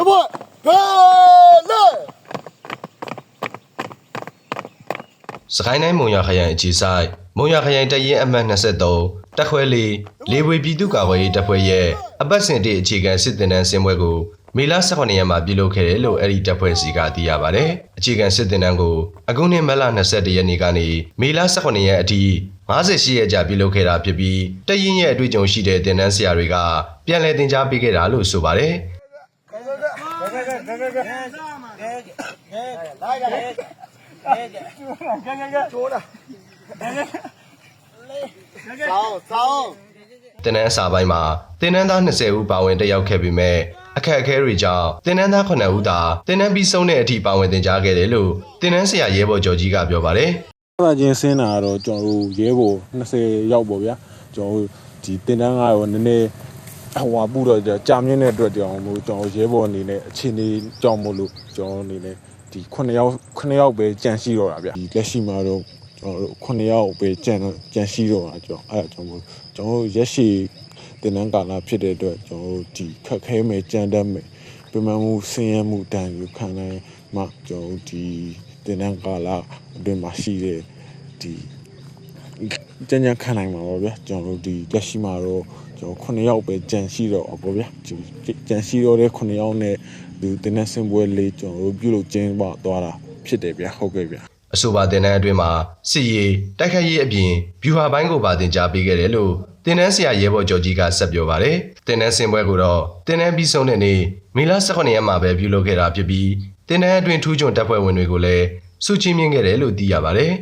ကဘဘဲလေစကိုင်းတိုင်းမုံရခရိုင်အခြေဆိုင်မုံရခရိုင်တရင်အမှတ်23တက်ခွဲလေးလေးဝေပြည်သူ့ကာကွယ်ရေးတပ်ဖွဲ့ရဲ့အပတ်စဉ်တည်းအခြေခံစစ်တင်တန်းဆင်းပွဲကိုမေလ18ရက်မှာပြုလုပ်ခဲ့တယ်လို့အဲ့ဒီတပ်ဖွဲ့စီကသိရပါတယ်။အခြေခံစစ်တင်တန်းကိုအခုနှစ်မလ21ရက်နေ့ကနေမေလ18ရက်အထိ58ရက်ကြာပြုလုပ်ခဲ့တာဖြစ်ပြီးတရင်ရဲ့အတွေ့အကြုံရှိတဲ့တင်တန်းဆရာတွေကပြန်လည်သင်ကြားပေးခဲ့တာလို့ဆိုပါတယ်။ ဆောင်းဆောင်းတင်နန်းအစာပိုင်းမှာတင်နန်းသား20ဦးပါဝင်တက်ရောက်ခဲ့ပေမဲ့အခက်အခဲတွေကြောင့်တင်နန်းသား9ဦးသာတင်နန်းပြီးဆုံးတဲ့အထိပါဝင်တင်ကြားခဲ့တယ်လို့တင်နန်းဆရာရဲဘော်ကျော်ကြီးကပြောပါတယ်အဲ့ဒါချင်းဆင်းတာကတော့ကျွန်တော်တို့ရဲဘော်20ရောက်ပေါ့ဗျာကျွန်တော်တို့ဒီတင်တန်းကရောနည်းနည်း ဟိုဟာပူတော့ကြာမြင့်တဲ့အတွက်ကြောင့်မို့ကျွန်တော်ရဲဘော်အနေနဲ့အခြေအနေကြောင့်မို့လို့ကျွန်တော်အနေနဲ့ဒီ9ယောက်9ယောက်ပဲကြံရှိတော့တာဗျာဒီလက်ရှိမှာတော့ကျွန်တော်တို့9ယောက်ပဲကြံတော့ကြံရှိတော့တာကျွန်တော်အဲ့ဒါကြောင့်မို့ကျွန်တော်တို့ရက်ရှည်တင်တန်းကာလဖြစ်တဲ့အတွက်ကျွန်တော်တို့ဒီခက်ခဲမယ်ကြံတတ်မယ်ပြမမှုဆင်းရဲမှုတန်ယူခံနိုင်မှကျွန်တော်တို့ဒီတင်တန်းကာလအတွင်းမှာရှိတဲ့ဒီ ကြံ့ကြံ့ခံနိုင်မှာပါဗျာကျွန်တော်တို့ဒီလက်ရှိမှာတော့ကျွန်တော်9ယောက်ပဲကြံရှိတော့အပေါ့ဗျာဒီကြံရှိတော့တဲ့9ယောက်နဲ့ဒီတင်းနဲ့စင်ပွဲလေးကျွန်တော်တို့ပြုလုပ်ခြင်းပါသွားတာဖြစ်တယ်ဗျာဟုတ်ကဲ့ဗျာအဆိုပါတင်နန်းအတွင်းမှာစစ်ရေးတိုက်ခိုက်ရေးအပြင်ဗျူဟာပိုင်းကိုပါတင်ကြားပေးခဲ့တယ်လို့တင်နန်းဆရာရဲဘော်ကျော်ကြီးကဆက်ပြောပါတယ်တင်နန်းဆင်ပွဲကိုတော့တင်နန်းပြီးဆုံးတဲ့နေ့မေလ18ရက်မှာပဲပြုလုပ်ခဲ့တာဖြစ်ပြီးတင်နန်းအတွင်းထူးချွန်တပ်ဖွဲ့ဝင်တွေကိုလည်းစုချင်းမြင့်ခဲ့တယ်လို့သိရပါတယ်